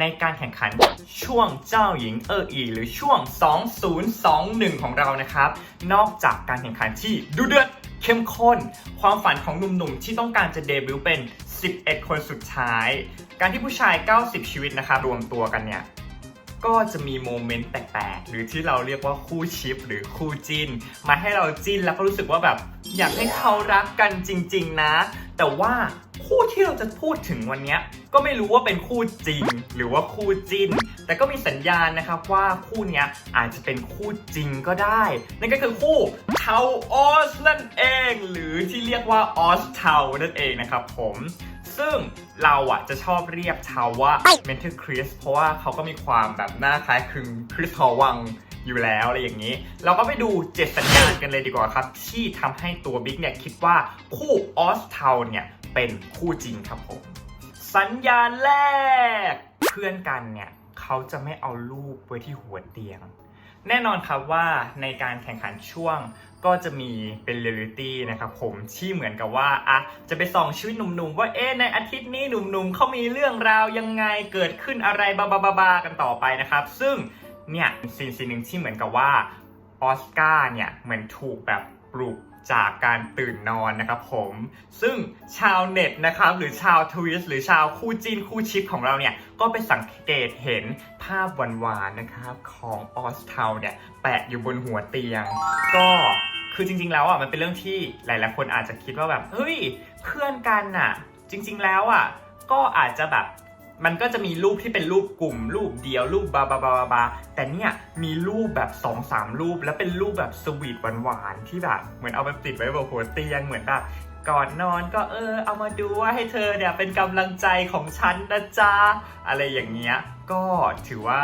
ในการแข่งขันช่วงเจ้าหญิงเอออี หรือช่วง 2021 ของเรานะครับ นอกจากการแข่งขันที่ดูเดือดเข้มข้น ความฝันของหนุ่มๆ ที่ต้องการจะเดบิวต์เป็น 11 คนสุดท้าย การที่ผู้ชาย 90 ชีวิตนะครับรวมตัวกันเนี่ยก็จะมีโมเมนต์แปลกๆ หรือที่เราเรียกว่าคู่ชิปหรือคู่จินมาให้เราจินแล้วก็รู้สึกว่าแบบ อยากให้เขารักกันจริง ๆ นะ แต่ว่า ที่เราจะพูดถึงวันนี้ก็ไม่รู้ว่าเป็นคู่จริง หรือว่าคู่จินแต่ก็มีสัญญาณนะครับว่าคู่นี้อาจจะเป็นคู่จริงก็ได้ นั่นก็คือคู่เทาออสนั่นเอง หรือที่เรียกว่าออสเทานั่นเองนะครับผมซึ่งเราอะจะชอบเรียกชาว่าเมนเทอร์คริสเพราะว่าเขาก็มีความแบบหน้าคล้ายคลึงคริสทอวังอยู่แล้วอะไรอย่างนี้ เราก็ไปดูเจ็ดสัญญาณกันเลยดีกว่าครับ ที่ทำให้ตัวบิ๊กเนี่ยคิดว่าคู่ออสเทาเนี่ย เป็นคู่จริงครับผม สัญญาณแรก เพื่อนกันเนี่ยเขาจะไม่เอารูปไว้ที่หัวเตียง แน่นอนครับว่าในการแข่งขันช่วงก็จะมีเป็นเรียลิตี้นะครับผมที่เหมือนกับว่าอะจะไปส่องชีวิตหนุ่มๆ ว่าเอ๊ะในอาทิตย์นี้หนุ่มๆเขามีเรื่องราวยังไงเกิดขึ้นอะไรบาบาบาบากันต่อไปนะครับ ซึ่งเนี่ยซีนซีนหนึ่งที่เหมือนกับว่าออสการ์เนี่ยเหมือนถูกแบบปลุก จากการตื่นนอนนะครับผม ซึ่งชาวเน็ตนะครับหรือชาวทวิสหรือชาวคู่จิ้นคู่ชิปของเราเนี่ย ก็ไปสังเกตเห็นภาพหวานๆนะครับของออสเทาเนี่ย แปะอยู่บนหัวเตียง ก็คือจริงๆแล้วอะมันเป็นเรื่องที่หลายๆคนอาจจะคิดว่าแบบเฮ้ยเพื่อนกันอะ จริง ๆแล้วอะก็อาจจะแบบ มันก็จะมีรูปที่เป็นรูปกลุ่ม รูปเดียวรูปบาบาบาบาบาแต่เนี่ยมีรูปแบบ2อสามรูป แล้วเป็นรูปแบบสวีทหวานๆที่แบบเหมือนเอาไปติดไว้บนหัวเตียงเหมือนแบบก่อนนอนก็เออ เอามาดูว่าให้เธอเนี่ยเป็นกำลังใจของฉันนะจ๊ะอะไรอย่างเงี้ยก็ถือว่า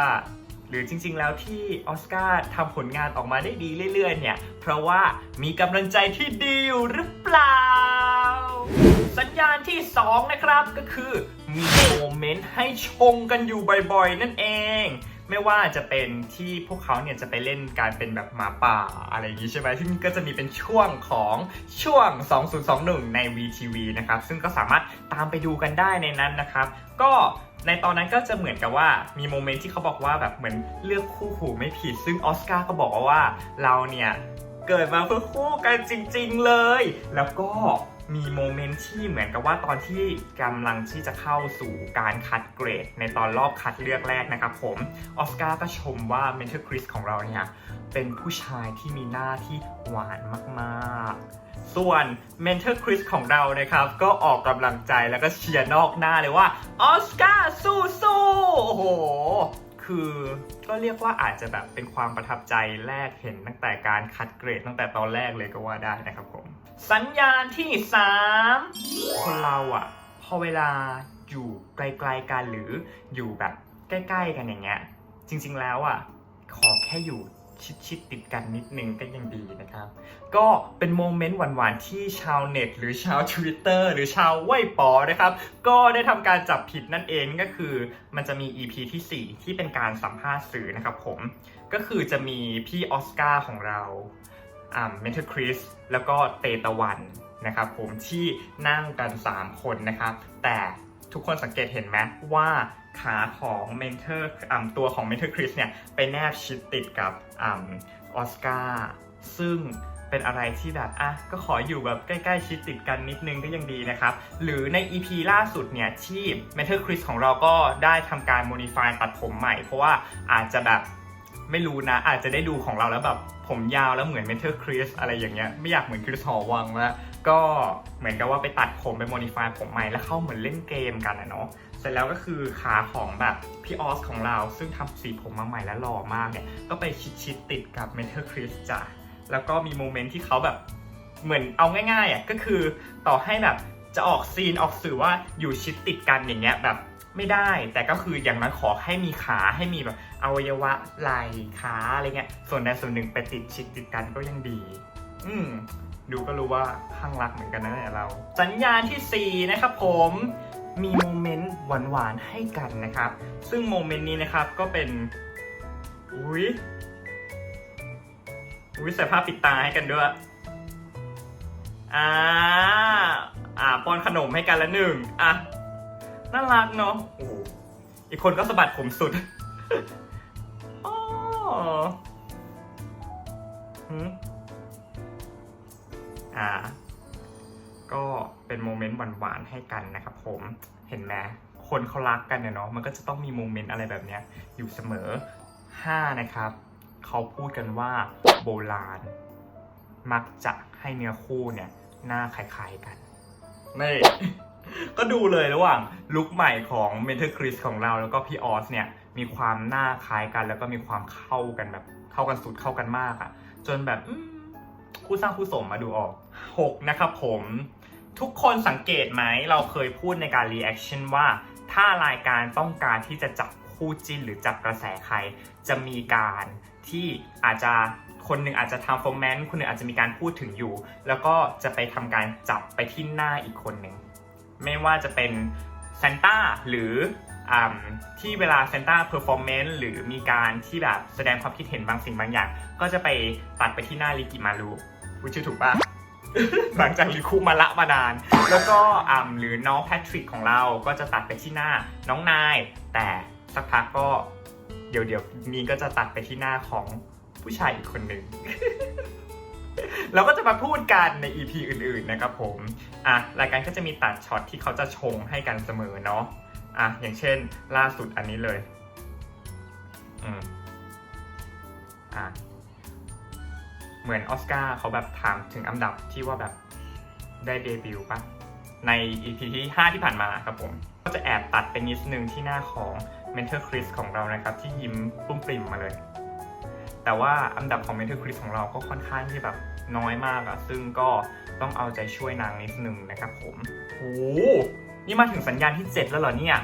หรือจริงๆ แล้วที่ออสการ์ทำผลงานออกมาได้ดีเรื่อยๆ เนี่ย เพราะว่ามีกำลังใจที่ดีอยู่หรือเปล่า สัญญาณที่ 2 นะครับก็คือ มีโมเมนต์ให้ชงกันอยู่บ่อยๆ นั่นเอง ไม่ว่าจะเป็นที่พวกเขาเนี่ยจะไปเล่นการเป็นแบบหมาป่าอะไรอย่างนี้ใช่ไหมที่ก็จะมีเป็นช่วงของช่วง 2021 ใน VTV นะครับ ซึ่งก็สามารถตามไปดูกันได้ในนั้นนะครับ ก็ในตอนนั้นก็จะเหมือนกับว่ามีโมเมนต์ที่เขาบอกว่าแบบเหมือนเลือกคู่หูไม่ผิด ซึ่งออสการ์ก็บอกว่าเราเนี่ยเกิดมาเพื่อคู่กันจริง ๆ เลย แล้วก็ มีโมเมนต์ที่เหมือนกับว่าตอนที่กำลังที่จะเข้าสู่การคัดเกรด ในตอนรอบคัดเลือกแรกนะครับผม ออสการ์ก็ชมว่าเมนเทอร์คริสของเราเนี่ย เป็นผู้ชายที่มีหน้าที่หวานมากๆ ส่วนเมนเทอร์คริสของเรานะครับ ก็ออกกำลังใจแล้วก็เชียร์นอกหน้าเลยว่าออสการ์สู้ๆโอ้โหคือก็เรียกว่าอาจจะแบบเป็นความประทับใจแรกเห็นตั้งแต่การคัดเกรดตั้งแต่ตอนแรกเลยก็ว่าได้นะครับผม สัญญาณที่ 3 คนเราอะพอเวลาอยู่ไกลๆกันหรืออยู่แบบใกล้ๆกันอย่างเงี้ยจริงๆแล้วอะขอแค่อยู่ชิดๆติดกันนิดนึงก็ยังดีนะครับ ก็เป็นโมเมนต์หวานๆ ที่ชาวเน็ต หรือชาว Twitter หรือชาวไหว้ปอนะครับ ก็ได้ทำการจับผิดนั่นเองก็คือ มันจะมี EP ที่ 4 ที่เป็นการสัมภาษณ์สื่อนะครับผม ก็คือจะมีพี่ออสการ์ของเรา เมนเทอร์คริสแล้วก็เตตะวันนะครับผมที่นั่งกัน 3 คนนะครับแต่ทุกคนสังเกตเห็นไหมว่าขาของเมนเทอร์ตัวของเมนเทอร์คริสเนี่ยไปแนบชิดติดกับออสการ์ซึ่งเป็นอะไรที่แบบอะก็ขออยู่แบบใกล้ๆชิดติดกันนิดนึงก็ยังดีนะครับ หรือใน EP ล่าสุดเนี่ยที่ Mentor Chris ของเราก็ได้ทำการ modify ตัดผมใหม่ เพราะว่าอาจจะแบบ ไม่รู้นะ อาจจะได้ดูของเราแล้วแบบผมยาวแล้วเหมือน Mentor Chris อะไรอย่างเงี้ยไม่อยากเหมือนคริสหอวังแล้วก็เหมือนกับว่าไปตัดผมไป modify ผมใหม่แล้วเข้าเหมือนเล่นเกมกันอะเนาะเสร็จแล้วก็คือขาของแบบพี่ออสของเราซึ่งทำสีผมมาใหม่และหล่อมากเนี่ยก็ไปชิดๆติดกับ Mentor Chris จ้ะแล้วก็มีโมเมนต์ที่เขาแบบเหมือนเอาง่ายๆอะก็คือต่อให้แบบจะออกซีนออกสื่อว่าอยู่ชิดติดกันอย่างเงี้ยแบบ ไม่ได้ แต่ก็คืออย่างน้อยขอให้มีขาให้มีแบบอวัยวะไหล่ขาอะไรเงี้ย ส่วนใดส่วนหนึ่งไปติดชิดติดกันก็ยังดี อืมดูก็รู้ว่าข้างรักเหมือนกันนะเนี่ยเรา สัญญาณที่ 4 นะครับผมมีโมเมนต์หวานๆให้กันนะครับ ซึ่งโมเมนต์นี้นะครับก็เป็น อุ้ยอุ้ยใส่ผ้าปิดตาให้กันด้วย อ่า อ่าป้อนขนมให้กันละหนึ่งอะ น่ารักเนาะโอ้โหอีกคนก็สะบัดผมสุดอ๋อหืมอ่า ก็เป็นโมเมนต์หวานๆให้กันนะครับผมเห็นไหมคนเขารักกันเนี่ยเนาะมันก็จะต้องมีโมเมนต์อะไรแบบเนี้ย อยู่เสมอ 5 นะครับ เขาพูดกันว่าโบราณ มักจะให้เนื้อคู่เนี่ย หน้าคล้ายๆกันนี่ ก็ดูเลยระหว่างลุคใหม่ของเมเทอร์คริสของเราแล้วก็พี่ออสเนี่ยมีความหน้าคล้ายกันแล้วก็มีความเข้ากันแบบเข้ากันสุดเข้ากันมากอะ่ะ จนแบบคู่สร้างคู่สมมาดูออก 6 นะครับผม ทุกคนสังเกตไหมเราเคยพูดในการรีแอคชั่นว่า ถ้ารายการต้องการที่จะจับคู่จิ้นหรือจับกระแสใคร จะมีการที่อาจจะคนหนึ่งอาจจะทำฟอร์แมนต์คนหนึ่งอาจจะมีการพูดถึงอยู่ แล้วก็จะไปทำการจับไปที่หน้าอีกคนหนึ่ง ไม่ว่าจะเป็นซานต้าหรืออที่เวลาซานต้าเพอร์ฟอร์แมนซ์หรือมีการที่แบบแสดงความคิดเห็นบางสิ่งบางอย่าง ก็จะไปตัดไปที่หน้าลิกิมารุพูดชื่อถูกปะหลังจากลิคุมาละมานาน แล้วก็อ่าหรือน้องแพทริกของเราก็จะตัดไปที่หน้าน้องนาย แต่สักพักก็เดี๋ยวเดี๋ยวนี้ก็จะตัดไปที่หน้าของผู้ชายอีกคนหนึ่ง เราก็จะมาพูดกันใน EP อื่นๆนะครับผม อะ รายการก็จะมีตัดช็อตที่เขาจะชงให้กันเสมอเนาะ อะ อย่างเช่น ล่าสุดอันนี้เลย อืม อะ เหมือนออสการ์เขาแบบถามถึงอันดับที่ว่าแบบได้เดบิวต์ปะใน EP ที่ 5 ที่ผ่านมาครับผม ก็จะแอบตัดไปนิดนึงที่หน้าของ Mentor Chris ของเรานะครับ ที่ยิ้มปุ้มปริ่มมาเลย แต่ว่าอันดับของ Mentor Chris ของเราก็ค่อนข้างที่แบบน้อยมากอะซึ่งก็ต้องเอาใจช่วยนางนิดนึงนะครับผมโอ้นี่มาถึงสัญญาณที่ 7 แล้วเหรอเนี่ย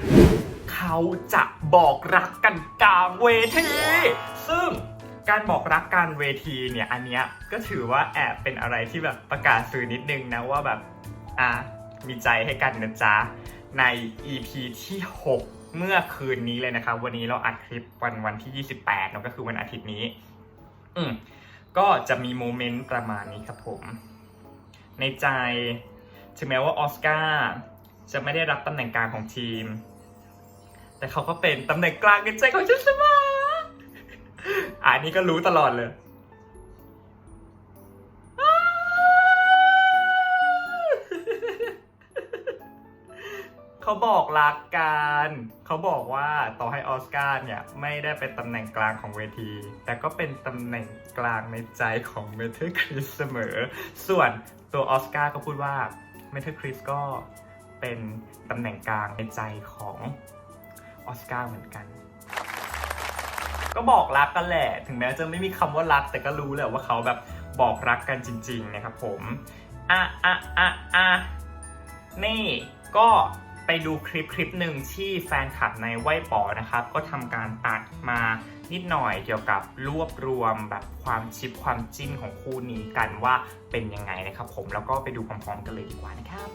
เขาจะบอกรักกันกลางเวที ซึ่งการบอกรักกลางเวทีเนี่ยอันเนี้ยก็ถือว่าแอบเป็นอะไรที่แบบประกาศสื่อนิดนึงนะว่าแบบอะมีใจให้กันนะจ๊ะใน EP ที่ 6 เมื่อคืนนี้เลยนะครับ วันนี้เราอัดคลิปวันวันที่ 28เนอะก็คือวันอาทิตย์นี้ อืมก็จะมีโมเมนต์ประมาณนี้ครับผม ในใจ ถึงแม้ว่าออสการ์จะไม่ได้รับตำแหน่งกลางของทีม แต่เขาก็เป็นตำแหน่งกลางในใจของฉันเสมออันนี้ก็รู้ตลอดเลย เขาบอกรักกันเขาบอกว่าต่อให้ออสการ์เนี่ยไม่ได้เป็นตำแหน่งกลางของเวที แต่ก็เป็นตำแหน่งกลางในใจของเมเทอร์คริสเสมอ ส่วนตัวออสการ์ก็พูดว่าเมเทอร์คริสก็เป็นตำแหน่งกลางในใจของออสการ์เหมือนกัน ก็บอกรักกันแหละ ถึงแม้จะไม่มีคำว่ารัก แต่ก็รู้แหละว่าเขาแบบบอกรักกันจริง ๆ นะครับผม อะอะอะอะนี่ก็ ไปดูคลิปคลิปหนึ่งที่แฟนคลับในไหวป๋อนะครับ ก็ทำการตัดมานิดหน่อยเกี่ยวกับรวบรวมแบบความชิปความจิ้นของคู่นี้กันว่าเป็นยังไงนะครับผมแล้วก็ไปดูพร้อมๆกันเลยดีกว่านะครับ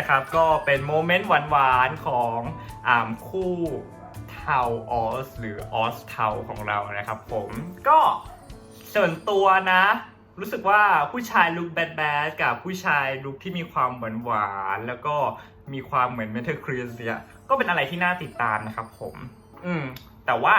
นะครับก็เป็นโมเมนต์หวานๆของอ่าคู่เทาออสหรือออสเทาของเรานะครับผมก็ส่วนตัวนะ รู้สึกว่าผู้ชายลุคแบดแบดกับผู้ชายลุคที่มีความหวานหวานแล้วก็มีความเหมือนเมทัลครีสเนี่ยก็เป็นอะไรที่น่าติดตามนะครับผม อืมแต่ว่า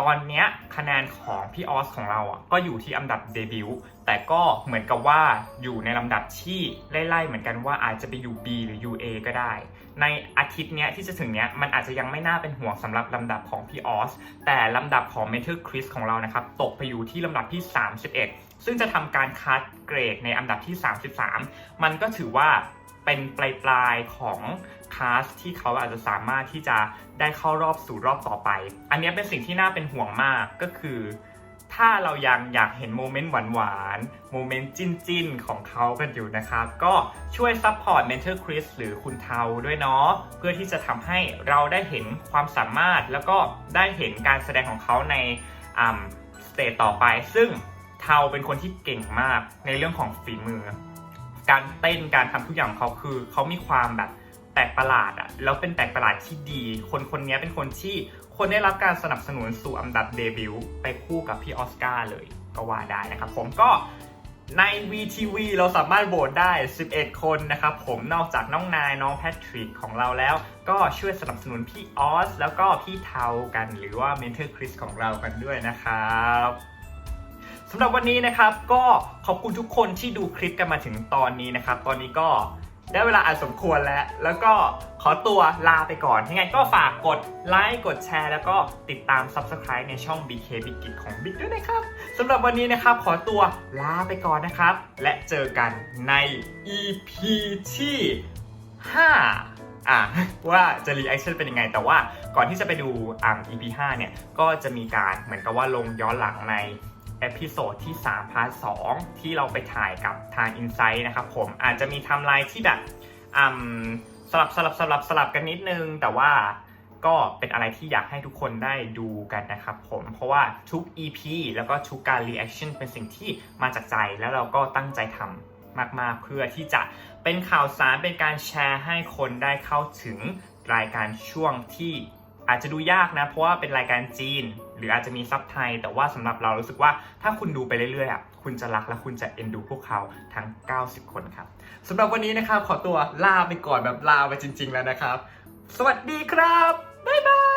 ตอนเนี้ยคะแนนของพี่ออสของเราอะก็อยู่ที่อันดับเดบิวต์แต่ก็เหมือนกับว่าอยู่ในลำดับที่ไล่ๆเหมือนกันว่าอาจจะไปอยู่ B หรือ UA ก็ได้ ในอาทิตย์เนี้ยที่จะถึงเนี้ยมันอาจจะยังไม่น่าเป็นห่วงสำหรับลำดับของพี่ออสแต่ลำดับของ m e t a l Chris ของเรานะครับตกไปอยู่ที่ลำดับที่ 31 ซึ่งจะทำการคัดเกรดในอันดับที่ 33 มันก็ถือว่า เป็นปลายปลายๆของคาสที่เขาอาจจะสามารถที่จะได้เข้ารอบสู่รอบต่อไป อันนี้เป็นสิ่งที่น่าเป็นห่วงมากก็คือ ถ้าเรายังอยากเห็นโมเมนต์หวานๆ โมเมนต์จิ้นๆ ของเขากันอยู่นะครับ ก็ช่วยซัพพอร์ตเมนเทอร์คริสหรือคุณเทาด้วยเนาะเพื่อที่จะทำให้เราได้เห็นความสามารถ แล้วก็ได้เห็นการแสดงของเขาในอ่าสเตจต่อไป ซึ่งเทาเป็นคนที่เก่งมากในเรื่องของฝีมือ การเต้นการทำทุกอย่างของเขาคือเขามีความแบบแปลกประหลาดอะแล้วเป็นแปลกประหลาดที่ดี คนคนนี้เป็นคนที่คนได้รับการสนับสนุนสู่อันดับเดบิวต์ไปคู่กับพี่ออสการ์เลยก็ว่าได้นะครับผมก็ใน VTV เราสามารถโหวตได้ 11 คนนะครับผมนอกจากน้องนายน้องแพทริกของเราแล้ว ก็ช่วยสนับสนุนพี่ออส แล้วก็พี่เทากันหรือว่าเมนเทอร์คริสของเรากันด้วยนะครับำหรับวันนี้นะครับก็ขอบคุณทุกคนที่ดูคลิปกันมาถึงตอนนี้นะครับ ตอนนี้ก็ได้เวลาอันสมควรแล้ว แล้วก็ขอตัวลาไปก่อนยังไงก็ฝากกดไลค์กดแชร์ แล้วก็ติดตาม Subscribe ในช่อง BK b i g กิของบิ๊กด้วยนะครับสำหรับวันนี้นะครับ ขอตัวลาไปก่อนนะครับ และเจอกันใน EP ที่ 5 อะว่าจะรีแอคชั่นเป็นยังไง แต่ว่าก่อนที่จะไปดูอ่า EP 5 เนี่ย ก็จะมีการเหมือนกับว่าลงย้อนหลังใน เอพิโซดที่3พาร์ท2ที่เราไปถ่ายกับทาง Insight นะครับผมอาจจะมีไทม์ไลน์ที่แบบสลับสลับสลับสลับกันนิดนึง แต่ว่าก็เป็นอะไรที่อยากให้ทุกคนได้ดูกันนะครับผม เพราะว่าทุก EP แล้วก็ทุกการ reaction เป็นสิ่งที่มาจากใจแล้วเราก็ตั้งใจทำมากๆ เพื่อที่จะเป็นข่าวสารเป็นการแชร์ให้คนได้เข้าถึงรายการช่วงที่ อาจจะดูยากนะ เพราะว่าเป็นรายการจีน หรืออาจจะมีซับไทย แต่ว่าสำหรับเรารู้สึกว่าถ้าคุณดูไปเรื่อยๆอะคุณจะรักและคุณจะเอ็นดูพวกเขาทั้ง 90 คนครับสำหรับวันนี้นะครับขอตัวลาไปก่อนแบบลาไปจริง ๆ แล้วนะครับ สวัสดีครับบ๊ายบาย